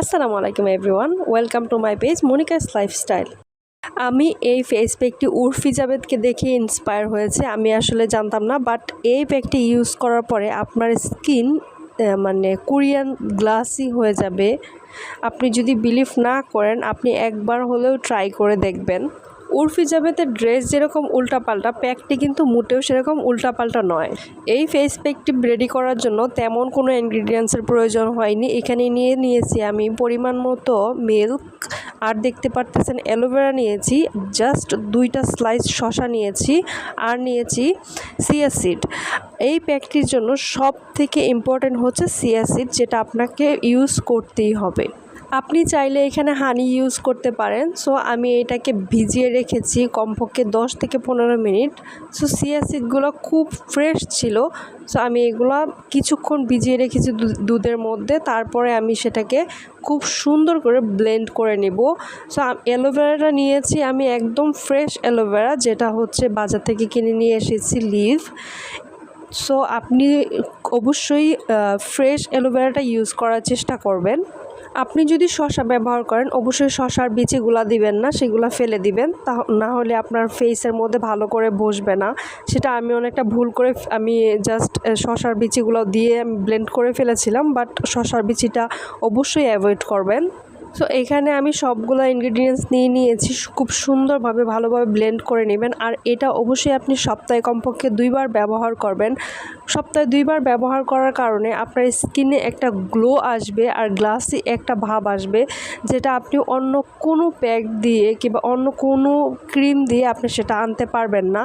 আসসালামু আলাইকুম everyone, welcome to my page Monica's lifestyle. আমি এই ফেস প্যাকটি উর্ফি জাবেদকে দেখে ইন্সপায়ার হয়েছে, আমি আসলে জানতাম না বাট এই প্যাকটি ইউজ করার পরে আপনার স্কিন মানে কোরিয়ান গ্লাসি হয়ে যাবে। আপনি যদি বিলিভ না করেন, আপনি একবার হলেও ট্রাই করে দেখবেন। উর্ফি জাবেদের ড্রেস যেরকম উল্টাপাল্টা, প্যাকটি কিন্তু মোটেও সেরকম উল্টাপাল্টা নয়। এই ফেস প্যাকটি রেডি করার জন্য তেমন কোনো ইনগ্রিডিয়েন্টসের প্রয়োজন হয়নি। এখানে নিয়ে নিয়েছি আমি পরিমাণ মতো মিল্ক আর দেখতে পারতেছেন অ্যালোভেরা নিয়েছি জাস্ট দুইটা স্লাইস শশা নিয়েছি, আর নিয়েছি সিয়াসিড এই প্যাকটির জন্য সব থেকে ইম্পর্টেন্ট হচ্ছে সিয়াসিড যেটা আপনাকে ইউজ করতেই হবে। আপনি চাইলে এখানে হানি ইউজ করতে পারেন। সো আমি এটাকে ভিজিয়ে রেখেছি কমপক্ষে দশ থেকে পনেরো মিনিট। সো সিয়াসিডগুলো খুব ফ্রেশ ছিল। সো আমি এগুলো কিছুক্ষণ ভিজিয়ে রেখেছি দুধের মধ্যে। তারপরে আমি সেটাকে খুব সুন্দর করে ব্লেন্ড করে নেব। সো অ্যালোভেরাটা নিয়েছি আমি একদম ফ্রেশ অ্যালোভেরা যেটা হচ্ছে বাজার থেকে কিনে নিয়ে এসেছি লিভ সো আপনি অবশ্যই ফ্রেশ অ্যালোভেরাটা ইউজ করার চেষ্টা করবেন। আপনি যদি শশা ব্যবহার করেন, অবশ্যই শশার বিচিগুলা দিবেন না, সেগুলো ফেলে দিবেন। তা না হলে আপনার ফেসের মধ্যে ভালো করে বসবে না। সেটা আমি অনেকটা ভুল করে আমি জাস্ট শশার বিচিগুলো দিয়ে ব্লেন্ড করে ফেলেছিলাম বাট শশার বিচিটা অবশ্যই অ্যাভয়েড করবেন। সো এখানে আমি সবগুলো ইনগ্রিডিয়েন্টস নিয়ে নিয়েছি খুব সুন্দরভাবে, ভালোভাবে ব্লেন্ড করে নেবেন। আর এটা অবশ্যই আপনি সপ্তাহে কমপক্ষে দুইবার ব্যবহার করবেন। সপ্তাহে দুইবার ব্যবহার করার কারণে আপনার স্কিনে একটা গ্লো আসবে আর গ্লাসি একটা ভাব আসবে, যেটা আপনি অন্য কোনো প্যাক দিয়ে কিংবা অন্য কোনো ক্রিম দিয়ে আপনি সেটা আনতে পারবেন না,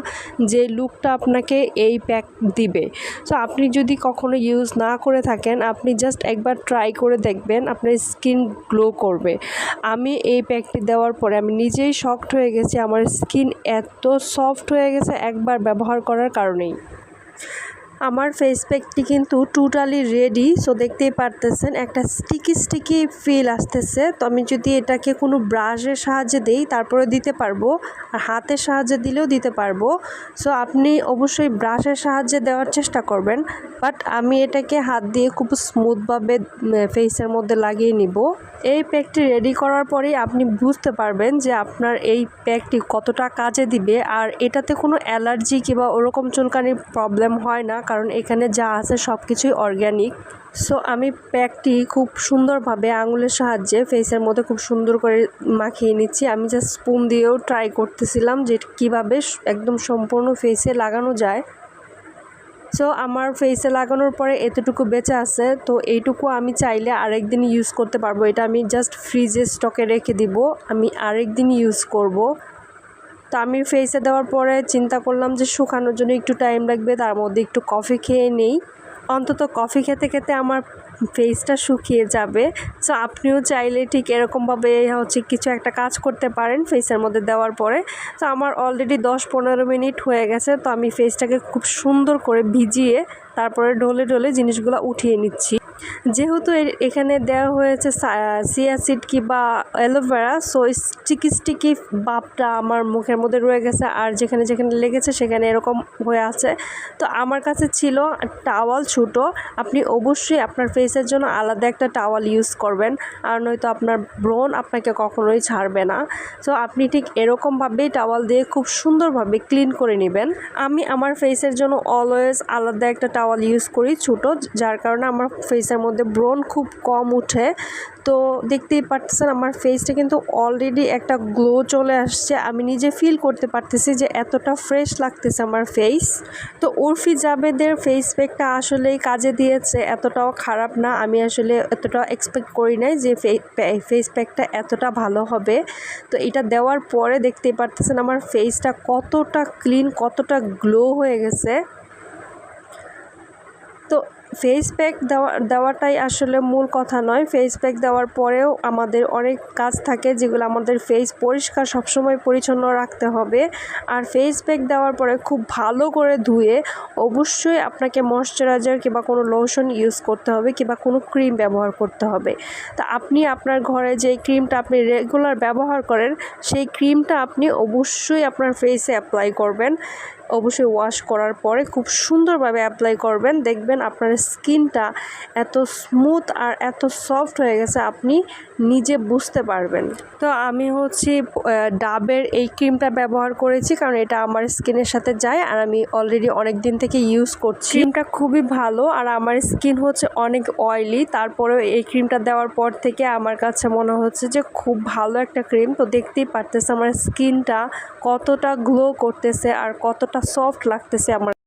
যে লুকটা আপনাকে এই প্যাক দিবে। সো আপনি যদি কখনো ইউজ না করে থাকেন, আপনি জাস্ট একবার ট্রাই করে দেখবেন, আপনার স্কিন গ্লো করবে। করবে। আমি এই প্যাকটি দেওয়ার পরে আমি নিজেই শক্ট হয়ে গেছি। আমার স্কিন এত সফট হয়ে গেছে একবার ব্যবহার করার কারণেই। আমার ফেস প্যাকটি কিন্তু টোটালি রেডি সো দেখতেই পারতেছেন, একটা স্টিকি স্টিকি ফিল আসতেছে। তো আমি যদি এটাকে কোনো ব্রাশের সাহায্যে দিই তারপরে দিতে পারব, আর হাতের সাহায্যে দিলেও দিতে পারব। সো আপনি অবশ্যই ব্রাশের সাহায্যে দেওয়ার চেষ্টা করবেন বাট আমি এটাকে হাত দিয়ে খুব স্মুথভাবে ফেসের মধ্যে লাগিয়ে নিব। এই প্যাকটি রেডি করার পরেই আপনি বুঝতে পারবেন যে আপনার এই প্যাকটি কতটা কাজে দিবে, আর এটাতে কোনো অ্যালার্জি কিংবা ওরকম চুলকানির প্রবলেম হয় না কারণ এখানে যা আছে সব কিছুই অর্গ্যানিক সো আমি প্যাকটি খুব সুন্দরভাবে আঙুলের সাহায্যে ফেসের মধ্যে খুব সুন্দর করে মাখিয়ে নিচ্ছি। আমি জাস্ট স্পুন দিয়েও ট্রাই করতেছিলাম যে কীভাবে একদম সম্পূর্ণ ফেসে লাগানো যায়। সো আমার ফেসে লাগানোর পরে এতটুকু বেঁচে আছে। তো এইটুকু আমি চাইলে আরেক দিন ইউজ করতে পারব। এটা আমি জাস্ট ফ্রিজে স্টকে রেখে দিব। আমি আরেক দিন ইউজ করব। তো আমি ফেসে দেওয়ার পরে চিন্তা করলাম যে শুকানোর জন্য একটু টাইম লাগবে, তার মধ্যে একটু কফি খেয়ে নেই। অন্তত কফি খেতে খেতে আমার ফেসটা শুকিয়ে যাবে। সো আপনিও চাইলে ঠিক এরকমভাবে হচ্ছে কিছু একটা কাজ করতে পারেন ফেসের মধ্যে দেওয়ার পরে। তো আমার অলরেডি দশ পনেরো মিনিট হয়ে গেছে, তো আমি ফেসটাকে খুব সুন্দর করে ভিজিয়ে তারপরে ঢলে ঢলে জিনিসগুলো উঠিয়ে নিচ্ছি। যেহেতু এখানে দেওয়া হয়েছে সিয়াসিড কি বা অ্যালোভেরা, সো স্টিকি স্টিকি বাপটা আমার মুখের মধ্যে রয়ে গেছে। আর যেখানে যেখানে লেগেছে সেখানে এরকম হয়ে আছে। তো আমার কাছে ছিল টাওয়াল ছোটো। আপনি অবশ্যই আপনার ফেসের জন্য আলাদা একটা টাওয়াল ইউজ করবেন। আর নয়তো আপনার ব্রণ আপনাকে কখনোই ছাড়বে না। সো আপনি ঠিক এরকমভাবেই টাওয়াল দিয়ে খুব সুন্দরভাবে ক্লিন করে নেবেন। আমি আমার ফেসের জন্য অলওয়েজ আলাদা একটা টাওয়াল ইউজ করি ছোটো, যার কারণে আমার ফেসের মধ্যে ব্রণ খুব কম উঠে। তো দেখতেই পারতেছেন আমার ফেসটা কিন্তু অলরেডি একটা গ্লো চলে আসছে। আমি নিজে ফিল করতে পারতেছি যে এতটা ফ্রেশ লাগতেছে আমার ফেস তো উর্ফি জাবেদের ফেস প্যাকটা আসলেই কাজে দিয়েছে, এতটাও খারাপ না। আমি আসলে এতটাও এক্সপেক্ট করি নাই যে ফেস প্যাকটা এতটা ভালো হবে। তো এটা দেওয়ার পরে দেখতেই পারতেছেন আমার ফেসটা কতটা ক্লিন কতটা গ্লো হয়ে গেছে। তো ফেস প্যাক দেওয়া, দেওয়াটাই আসলে মূল কথা নয়। ফেস প্যাক দেওয়ার পরেও আমাদের অনেক কাজ থাকে যেগুলো আমাদের ফেস পরিষ্কার সবসময় পরিচ্ছন্ন রাখতে হবে। আর ফেস প্যাক দেওয়ার পরে খুব ভালো করে ধুয়ে অবশ্যই আপনাকে ময়শ্চারাইজার কিংবা কোনো লোশন ইউজ করতে হবে কিংবা কোনো ক্রিম ব্যবহার করতে হবে। তা আপনি আপনার ঘরে যে ক্রিমটা আপনি রেগুলার ব্যবহার করেন, সেই ক্রিমটা আপনি অবশ্যই আপনার ফেসে অ্যাপ্লাই করবেন। অবশ্যই ওয়াশ করার পরে খুব সুন্দরভাবে অ্যাপ্লাই করবেন। দেখবেন আপনার স্কিনটা এত স্মুথ আর এত সফট হয়ে গেছে, আপনি নিজে বুঝতে পারবেন। তো আমি হচ্ছে ডাবের এই ক্রিমটা ব্যবহার করেছি, কারণ এটা আমার স্কিনের সাথে যায় আর আমি অলরেডি অনেক দিন থেকে ইউজ করছি। ক্রিমটা খুবই ভালো আর আমার স্কিন হচ্ছে অনেক অয়েলি তারপরেও এই ক্রিমটা দেওয়ার পর থেকে আমার কাছে মনে হচ্ছে যে খুব ভালো একটা ক্রিম তো দেখতেই পারতেছে আমার স্কিনটা কতটা গ্লো করতেছে আর কতটা সফট লাগতেছে আমার